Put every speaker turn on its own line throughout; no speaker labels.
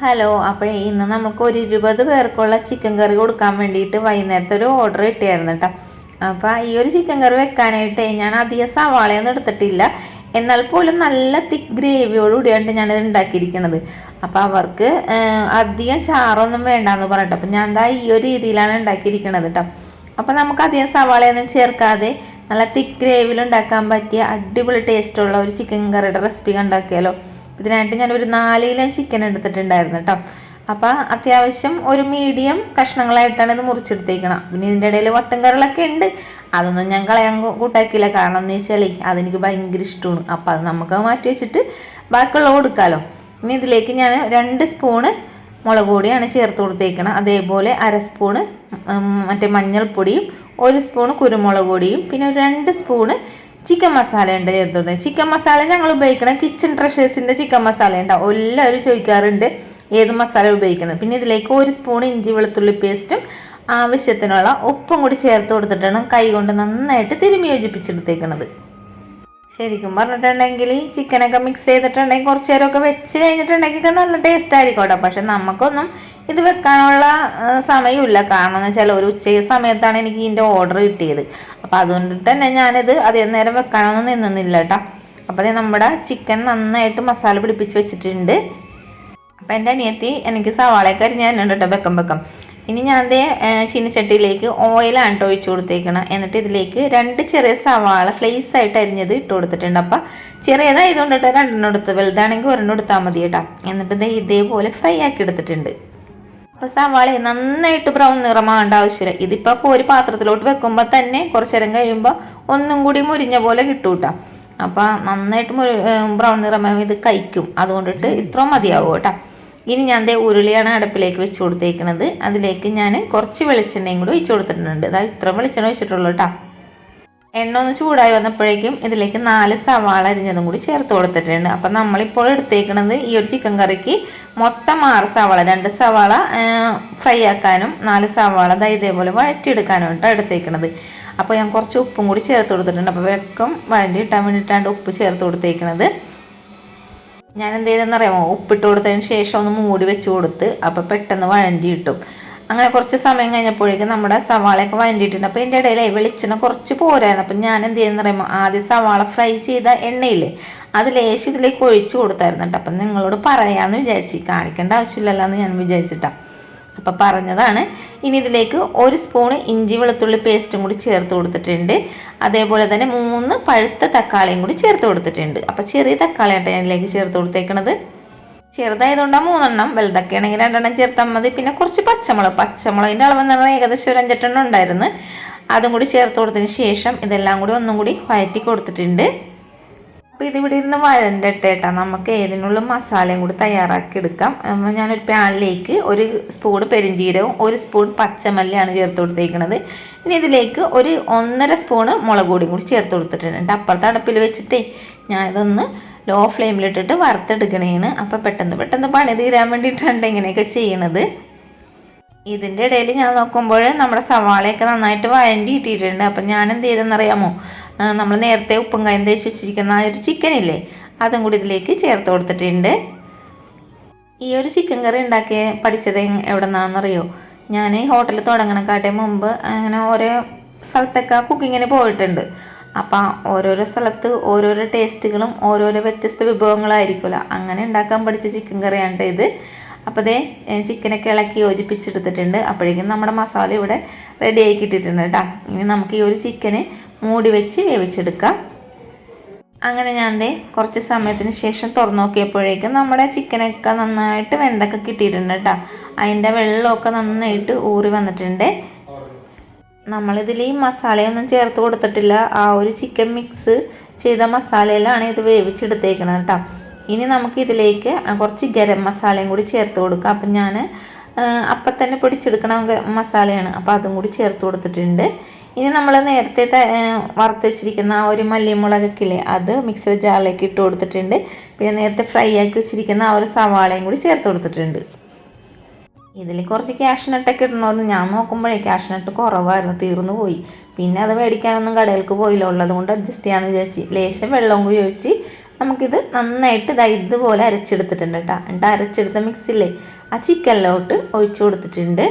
Hello അപ്പോൾ ഇന്ന് നമുക്ക് ഒരു ഇരുപത് പേർക്കുള്ള ചിക്കൻ കറി കൊടുക്കാൻ വേണ്ടിയിട്ട് വൈകുന്നേരത്തെ ഒരു ഓർഡർ കിട്ടിയായിരുന്നു കേട്ടോ അപ്പോൾ ഈ ഒരു ചിക്കൻ കറി വെക്കാനായിട്ട് ഞാൻ അധികം സവാളയൊന്നും എടുത്തിട്ടില്ല. എന്നാൽ പോലും നല്ല തിക്ക് ഗ്രേവിയോട് കൂടിയാണ് ഞാനിത് ഉണ്ടാക്കിയിരിക്കുന്നത് അപ്പോൾ അവർക്ക് അധികം ചാറൊന്നും വേണ്ടാന്ന് പറഞ്ഞിട്ട് അപ്പോൾ ഞാൻ എന്താ ഈ ഒരു രീതിയിലാണ് ഉണ്ടാക്കിയിരിക്കുന്നത് കേട്ടോ അപ്പോൾ നമുക്ക് അധികം സവാളയൊന്നും ചേർക്കാതെ നല്ല തിക്ക് ഗ്രേവിയിൽ ഉണ്ടാക്കാൻ പറ്റിയ അടിപൊളി ടേസ്റ്റുള്ള ഒരു ചിക്കൻ കറിയുടെ റെസിപ്പി കണ്ടാക്കിയാലോ. ഇതിനായിട്ട് ഞാൻ ഒരു നാല് കിലോ ചിക്കൻ എടുത്തിട്ടുണ്ടായിരുന്നു കേട്ടോ അപ്പോൾ അത്യാവശ്യം ഒരു മീഡിയം കഷ്ണങ്ങളായിട്ടാണ് ഇത് മുറിച്ചെടുത്തേക്കണം. പിന്നെ ഇതിന്റെ ഇടയിൽ വട്ടം കറികളൊക്കെ ഉണ്ട്. അതൊന്നും ഞാൻ കളയാൻ കൂട്ടാക്കിയില്ല. കാരണം എന്ന് വെച്ചാൽ അതെനിക്ക് ഭയങ്കര ഇഷ്ടമാണ്. അപ്പോൾ അത് നമുക്ക് മാറ്റി വെച്ചിട്ട് ബാക്കിയുള്ള കൊടുക്കാമല്ലോ ഇനി ഇതിലേക്ക് ഞാൻ രണ്ട് സ്പൂണ് മുളക് പൊടിയാണ് ചേർത്ത് കൊടുത്തേക്കണം. അതേപോലെ അര സ്പൂണ് മറ്റേ മഞ്ഞൾപ്പൊടിയും ഒരു സ്പൂണ് കുരുമുളക് പൊടിയും പിന്നെ ഒരു രണ്ട് സ്പൂണ് ചിക്കൻ മസാല ഉണ്ട് ചേർത്ത് ചിക്കൻ മസാല ഞങ്ങൾ ഉപയോഗിക്കണം കിച്ചൺ ട്രഷേഴ്സിന്റെ ചിക്കൻ മസാല ഉണ്ടാവും. എല്ലാവരും ചോദിക്കാറുണ്ട് ഏത് മസാല ഉപയോഗിക്കുന്നത് പിന്നെ ഇതിലേക്ക് ഒരു സ്പൂൺ ഇഞ്ചി വെളുത്തുള്ളി പേസ്റ്റും ആവശ്യത്തിനുള്ള ഉപ്പും കൂടി ചേർത്ത് കൊടുത്തിട്ടാണ് കൈ കൊണ്ട് നന്നായിട്ട് തിരുമി യോജിപ്പിച്ചെടുത്തേക്കണത്. ശരിക്കും പറഞ്ഞിട്ടുണ്ടെങ്കിൽ ചിക്കനൊക്കെ മിക്സ് ചെയ്തിട്ടുണ്ടെങ്കിൽ കുറച്ച് നേരമൊക്കെ വെച്ച് കഴിഞ്ഞിട്ടുണ്ടെങ്കിൽ നല്ല ടേസ്റ്റ് ആയിരിക്കും കേട്ടോ. പക്ഷെ നമുക്കൊന്നും ഇത് വെക്കാനുള്ള സമയമില്ല. കാരണം എന്ന് വെച്ചാൽ ഒരു ഉച്ചയ്ക്ക് സമയത്താണ് എനിക്ക് ഇതിന്റെ ഓർഡർ കിട്ടിയത്. അപ്പോൾ അതുകൊണ്ട് തന്നെ ഞാനിത് അതേ നേരം വെക്കാനൊന്നും നിന്നില്ല കേട്ടോ. അപ്പോൾ അതേ നമ്മുടെ ചിക്കൻ നന്നായിട്ട് മസാല പിടിപ്പിച്ച് വെച്ചിട്ടുണ്ട്. അപ്പോൾ എന്റെ അനിയത്തി എനിക്ക് സവാളയൊക്കെ അരിഞ്ഞാനുണ്ട് കേട്ടോ വെക്കം വെക്കം. ഇനി ഞാൻ ദേ ചീനച്ചട്ടിയിലേക്ക് ഓയിലാണ് കേട്ടോ ഒഴിച്ചു കൊടുത്തേക്കണം. എന്നിട്ട് ഇതിലേക്ക് രണ്ട് ചെറിയ സവാള സ്ലൈസ് ആയിട്ട് അരിഞ്ഞത് ഇട്ട് കൊടുത്തിട്ടുണ്ട്. അപ്പം ചെറിയതായതുകൊണ്ട് കേട്ടോ രണ്ടെണ്ണം എടുത്ത് വലുതാണെങ്കിൽ ഒരെണ്ണം എടുത്താൽ മതി കേട്ടോ. എന്നിട്ട് ഇതേപോലെ ഫ്രൈ ആക്കി എടുത്തിട്ടുണ്ട്. അപ്പോൾ സവാള നന്നായിട്ട് ബ്രൗൺ നിറമാകേണ്ട ആവശ്യമില്ല. ഇതിപ്പോൾ ഒരു പാത്രത്തിലോട്ട് വെക്കുമ്പോൾ തന്നെ കുറച്ച് നേരം കഴിയുമ്പോൾ ഒന്നും കൂടി മുരിഞ്ഞ പോലെ കിട്ടും കേട്ടോ നന്നായിട്ട് ബ്രൗൺ നിറമാകുമ്പോൾ ഇത് കഴിക്കും. അതുകൊണ്ടിട്ട് ഇത്ര മതിയാവും കേട്ടോ. ഇനി ഞാൻ ദേ ഉരുളിയാണ് അടുപ്പിലേക്ക് വെച്ച് കൊടുത്തേക്കുന്നത് അതിലേക്ക് ഞാൻ കുറച്ച് വെളിച്ചെണ്ണയും കൂടി ഒഴിച്ചു കൊടുത്തിട്ടുണ്ട്. അതായത് ഇത്ര വെളിച്ചെണ്ണ വെച്ചിട്ടുള്ളൂ കേട്ടോ എണ്ണ ഒന്ന് ചൂടായി വന്നപ്പോഴേക്കും ഇതിലേക്ക് നാല് സവാള അരിഞ്ഞതും കൂടി ചേർത്ത് കൊടുത്തിട്ടുണ്ട്. അപ്പം നമ്മളിപ്പോൾ എടുത്തേക്കുന്നത് ഈ ഒരു ചിക്കൻ കറിക്ക് മൊത്തം ആറ് സവാള രണ്ട് സവാള ഫ്രൈ ആക്കാനും നാല് സവാള ദാ ഇതേപോലെ വഴറ്റിയെടുക്കാനും കേട്ടോ എടുത്തേക്കണത്. അപ്പോൾ ഞാൻ കുറച്ച് ഉപ്പും കൂടി ചേർത്ത് കൊടുത്തിട്ടുണ്ട്. അപ്പോൾ വെക്കം വഴണ്ടി ഇട്ടാൻ വേണ്ടിയിട്ടാണ് ഉപ്പ് ചേർത്ത് കൊടുത്തേക്കണത്. ഞാൻ എന്ത് ചെയ്തെന്നറിയാമോ? ഉപ്പിട്ട് കൊടുത്തതിന് ശേഷം ഒന്ന് മൂടി വെച്ച് കൊടുത്ത് അപ്പോൾ പെട്ടെന്ന് വഴണ്ടി കിട്ടും അങ്ങനെ കുറച്ച് സമയം കഴിഞ്ഞപ്പോഴേക്കും നമ്മുടെ സവാളയൊക്കെ വഴണ്ടിയിട്ടുണ്ട്. അപ്പോൾ ഇതിന്റെ ഇടയിൽ വെളിച്ചെണ്ണ കുറച്ച് പോരായിരുന്നു. അപ്പം ഞാൻ എന്ത് ചെയ്യുന്ന പറയുമ്പോൾ ആദ്യം സവാള ഫ്രൈ ചെയ്ത എണ്ണയില്ലേ അത് ലേശം ഇതിലേക്ക് ഒഴിച്ച് കൊടുത്തായിരുന്നു കേട്ടോ. അപ്പം നിങ്ങളോട് പറയാമെന്ന് വിചാരിച്ച്. കാണിക്കേണ്ട ആവശ്യമില്ലല്ലോ എന്ന് ഞാൻ വിചാരിച്ചിട്ടാണ് അപ്പം പറഞ്ഞതാണ്. ഇനി ഇതിലേക്ക് ഒരു സ്പൂണ് ഇഞ്ചി വെളുത്തുള്ളി പേസ്റ്റും കൂടി ചേർത്ത് കൊടുത്തിട്ടുണ്ട്. അതേപോലെ തന്നെ മൂന്ന് പഴുത്ത തക്കാളിയും കൂടി ചേർത്ത് കൊടുത്തിട്ടുണ്ട്. അപ്പോൾ ചെറിയ തക്കാളിയായിട്ട് ഞാൻ ഇതിലേക്ക് ചേർത്ത് കൊടുത്തേക്കണത്. ചെറുതായതുകൊണ്ടാണ് മൂന്നെണ്ണം വലുതൊക്കെ ആണെങ്കിൽ രണ്ടെണ്ണം ചേർത്താൽ മതി. പിന്നെ കുറച്ച് പച്ചമുളക് പച്ചമുളകിന്റെ അളവ് എന്ന് പറഞ്ഞാൽ ഏകദേശം ഒരു അഞ്ചെട്ടെണ്ണം ഉണ്ടായിരുന്നു. അതും കൂടി ചേർത്ത് കൊടുത്തതിന് ശേഷം ഇതെല്ലാം കൂടി ഒന്നും കൂടി വഴറ്റി കൊടുത്തിട്ടുണ്ട്. അപ്പോൾ ഇതിവിടെ ഇരുന്ന് വഴണ്ടിട്ടേട്ടാ നമുക്ക് ഏതിനുള്ള മസാലയും കൂടി തയ്യാറാക്കി എടുക്കാം. ഞാനൊരു പാനിലേക്ക് ഒരു സ്പൂൺ പെരിഞ്ചീരവും ഒരു സ്പൂൺ പച്ചമല്ലിയാണ് ചേർത്ത് കൊടുത്തേക്കുന്നത് ഇനി ഇതിലേക്ക് ഒരു ഒന്നര സ്പൂണ് മുളക് പൊടിയും കൂടി ചേർത്ത് കൊടുത്തിട്ടുണ്ട്. അപ്പുറത്തെ അടുപ്പിൽ വെച്ചിട്ടേ ഞാനിതൊന്ന് ലോ ഫ്ലെയിമിലിട്ടിട്ട് വറുത്തെടുക്കണേണ്. അപ്പോൾ പെട്ടെന്ന് പെട്ടെന്ന് പണി തീരാൻ വേണ്ടിയിട്ടാണ് ഇങ്ങനെയൊക്കെ ചെയ്യണത്. ഇതിന്റെ ഇടയിൽ ഞാൻ നോക്കുമ്പോൾ നമ്മുടെ സവാളയൊക്കെ നന്നായിട്ട് വഴണ്ടി ഇട്ടിട്ടുണ്ട്. അപ്പം ഞാൻ എന്ത് ചെയ്തെന്നറിയാമോ നമ്മൾ നേരത്തെ ഉപ്പും കയം തേച്ച് വെച്ചിരിക്കുന്ന ആ ഒരു ചിക്കനില്ലേ അതും കൂടി ഇതിലേക്ക് ചേർത്ത് കൊടുത്തിട്ടുണ്ട്. ഈ ഒരു ചിക്കൻ കറി ഉണ്ടാക്കി പഠിച്ചത് എവിടെ നിന്നാണെന്നറിയോ ഞാൻ ഹോട്ടലിൽ തുടങ്ങണക്കാട്ടെ മുമ്പ് അങ്ങനെ ഓരോ സ്ഥലത്തൊക്കെ കുക്കിങ്ങിന് പോയിട്ടുണ്ട്. അപ്പം ഓരോരോ സ്ഥലത്ത് ഓരോരോ ടേസ്റ്റുകളും ഓരോരോ വ്യത്യസ്ത വിഭവങ്ങളായിരിക്കുമല്ലോ. അങ്ങനെ ഉണ്ടാക്കാൻ പഠിച്ച ചിക്കൻ കറിയാണ് ഇത്. അപ്പോൾ ദേ ചിക്കനൊക്കെ ഇളക്കി യോജിപ്പിച്ചെടുത്തിട്ടുണ്ട്. അപ്പോഴേക്കും നമ്മുടെ മസാല ഇവിടെ റെഡി ആക്കി ഇട്ടിട്ടുണ്ട് കേട്ടോ ഇനി നമുക്ക് ഈ ഒരു ചിക്കന് മൂടി വെച്ച് വേവിച്ചെടുക്കാം. അങ്ങനെ ഞാൻ ദേ കുറച്ച് സമയത്തിന് ശേഷം തുറന്നു നോക്കിയപ്പോഴേക്കും നമ്മുടെ ചിക്കനൊക്കെ നന്നായിട്ട് വെന്തൊക്കെ കിട്ടിയിട്ടുണ്ട് കേട്ടോ അതിന്റെ വെള്ളമൊക്കെ നന്നായിട്ട് ഊറി വന്നിട്ടുണ്ട്. നമ്മളിതിൽ ഈ മസാലയൊന്നും ചേർത്ത് കൊടുത്തിട്ടില്ല. ആ ഒരു ചിക്കൻ മിക്സ് ചെയ്ത മസാലയിലാണ് ഇത് വേവിച്ചെടുത്തേക്കണത് കേട്ടോ ഇനി നമുക്ക് ഇതിലേക്ക് കുറച്ച് ഗരം മസാലയും കൂടി ചേർത്ത് കൊടുക്കാം. അപ്പം ഞാൻ അപ്പം തന്നെ പൊടിച്ചെടുക്കണ മസാലയാണ്. അപ്പോൾ അതും കൂടി ചേർത്ത് കൊടുത്തിട്ടുണ്ട്. ഇനി നമ്മൾ നേരത്തെ വറുത്ത് വെച്ചിരിക്കുന്ന ആ ഒരു മല്ലിമുളകൊക്കെ അത് മിക്സർ ജാറിലേക്ക് ഇട്ട് കൊടുത്തിട്ടുണ്ട്. പിന്നെ നേരത്തെ ഫ്രൈ ആക്കി വെച്ചിരിക്കുന്ന ആ ഒരു സവാളയും കൂടി ചേർത്ത് കൊടുത്തിട്ടുണ്ട്. ഇതിൽ കുറച്ച് ക്യാഷ് നട്ടൊക്കെ ഇടണമായിരുന്നു ഞാൻ നോക്കുമ്പോഴേ ക്യാഷ് നട്ട് കുറവായിരുന്നു തീർന്നു പോയി. പിന്നെ അത് മേടിക്കാനൊന്നും കടയിലേക്ക് പോയില്ല. ഉള്ളത് കൊണ്ട് അഡ്ജസ്റ്റ് ചെയ്യാമെന്ന് വിചാരിച്ച് ലേശം വെള്ളവും കൂടി ഒഴിച്ച് നമുക്കിത് നന്നായിട്ട് ഇതാ ഇതുപോലെ അരച്ചെടുത്തിട്ടുണ്ട് കേട്ടോ എന്നിട്ട് അരച്ചെടുത്ത മിക്സില്ലേ ആ ചിക്കനിലോട്ട് ഒഴിച്ചു കൊടുത്തിട്ടുണ്ട്.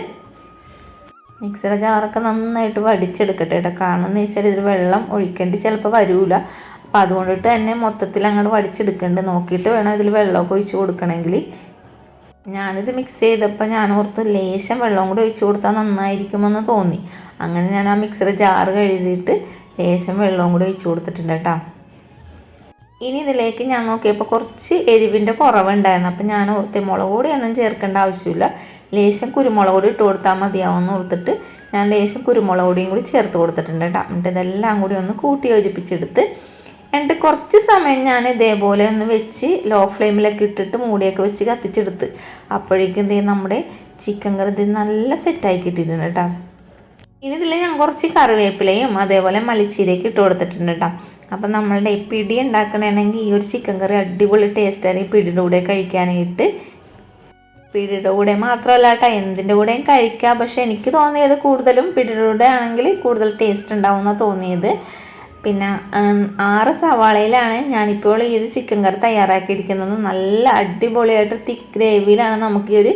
മിക്സിയുടെ ജാറൊക്കെ നന്നായിട്ട് വടിച്ചെടുക്കട്ടെ കേട്ടോ കാണുന്ന വെച്ചാൽ ഇതിൽ വെള്ളം ഒഴിക്കേണ്ടി ചിലപ്പോൾ വരൂല. അപ്പോൾ അതുകൊണ്ടിട്ട് തന്നെ മൊത്തത്തിൽ അങ്ങോട്ട് വടിച്ചെടുക്കേണ്ടത് നോക്കിയിട്ട് വേണം ഇതിൽ വെള്ളമൊക്കെ ഒഴിച്ച് കൊടുക്കണമെങ്കിൽ ഞാനിത് മിക്സ് ചെയ്തപ്പോൾ ഞാൻ ഓർത്ത് ലേശം വെള്ളം കൂടി ഒഴിച്ചു കൊടുത്താൽ നന്നായിരിക്കുമെന്ന് തോന്നി. അങ്ങനെ ഞാൻ ആ മിക്സർ ജാറ് കഴുകിയിട്ട് ലേശം വെള്ളവും കൂടി ഒഴിച്ചു കൊടുത്തിട്ടുണ്ട് കേട്ടോ. ഇനി ഇതിലേക്ക് ഞാൻ നോക്കിയപ്പോൾ കുറച്ച് എരിവിന്റെ കുറവുണ്ടായിരുന്നു. അപ്പം ഞാൻ ഓർത്ത് മുളക് പൊടിയൊന്നും ചേർക്കേണ്ട ആവശ്യമില്ല. ലേശം കുരുമുളക് പൊടി ഇട്ട് കൊടുത്താൽ മതിയാവുമെന്ന് ഓർത്തിട്ട് ഞാൻ ലേശം കുരുമുളക് പൊടിയും കൂടി ചേർത്ത് കൊടുത്തിട്ടുണ്ട് കേട്ടോ. എന്നിട്ട് ഇതെല്ലാം കൂടി ഒന്ന് കൂട്ടി യോജിപ്പിച്ചെടുത്ത് എന്നിട്ട് കുറച്ച് സമയം ഞാൻ ഇതേപോലെ ഒന്ന് വെച്ച് ലോ ഫ്ലെയിമിലൊക്കെ ഇട്ടിട്ട് മൂടിയൊക്കെ വെച്ച് കത്തിച്ചെടുത്ത്. അപ്പോഴേക്കും എന്തേ നമ്മുടെ ചിക്കൻ കറി ഇത് നല്ല സെറ്റായി കിട്ടിയിട്ടുണ്ട് കേട്ടോ. ഇനി ഇതിൽ ഞാൻ കുറച്ച് കറിവേപ്പിലയും അതേപോലെ മലിച്ചീരയൊക്കെ ഇട്ട് കൊടുത്തിട്ടുണ്ട് കേട്ടോ. അപ്പം നമ്മളുടെ പിടി ഉണ്ടാക്കണമെങ്കിൽ ഈ ഒരു ചിക്കൻ കറി അടിപൊളി ടേസ്റ്റാണ് ഈ പിടിയുടെ കൂടെ കഴിക്കാനായിട്ട്. പിടിയുടെ കൂടെ മാത്രമല്ല കേട്ടോ എന്തിന്റെ കൂടെയും കഴിക്കാം. പക്ഷേ എനിക്ക് തോന്നിയത് കൂടുതലും പിടിയുടെ കൂടെ ആണെങ്കിൽ കൂടുതൽ ടേസ്റ്റ് ഉണ്ടാവുമെന്നാണ് തോന്നിയത്. പിന്നെ ആറ് സവാളയിലാണ് ഞാനിപ്പോൾ ഈ ഒരു ചിക്കൻ കറി തയ്യാറാക്കിയിരിക്കുന്നത്. നല്ല അടിപൊളിയായിട്ട് തിക്ക് ഗ്രേവിയിലാണ് നമുക്ക് ഈ ഒരു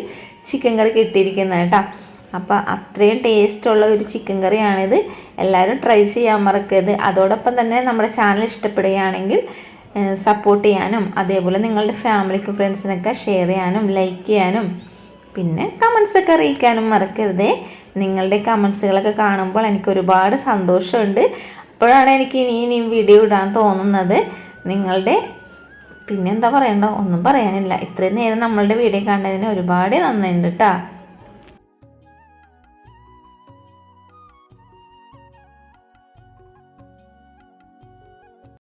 ചിക്കൻ കറി കിട്ടിയിരിക്കുന്നത് കേട്ടോ. അപ്പോൾ അത്രയും ടേസ്റ്റുള്ള ഒരു ചിക്കൻ കറിയാണിത് എല്ലാവരും ട്രൈ ചെയ്യാൻ മറക്കരുത്. അതോടൊപ്പം തന്നെ നമ്മുടെ ചാനൽ ഇഷ്ടപ്പെടുകയാണെങ്കിൽ സപ്പോർട്ട് ചെയ്യാനും അതേപോലെ നിങ്ങളുടെ ഫാമിലിക്കും ഫ്രണ്ട്സിനൊക്കെ ഷെയർ ചെയ്യാനും ലൈക്ക് ചെയ്യാനും പിന്നെ കമൻസൊക്കെ അറിയിക്കാനും മറക്കരുതേ. നിങ്ങളുടെ കമൻസുകളൊക്കെ കാണുമ്പോൾ എനിക്ക് ഒരുപാട് സന്തോഷമുണ്ട്. അപ്പോഴാണ് എനിക്ക് ഇനി ഇനിയും വീഡിയോ ഇടാൻ തോന്നുന്നത്. നിങ്ങളുടെ പിന്നെന്താ പറയണ്ടോ? ഒന്നും പറയാനില്ല. ഇത്രയും നേരം നമ്മളുടെ വീഡിയോ കണ്ടതിന് ഒരുപാട് നന്ദിയുണ്ട് കേട്ടോ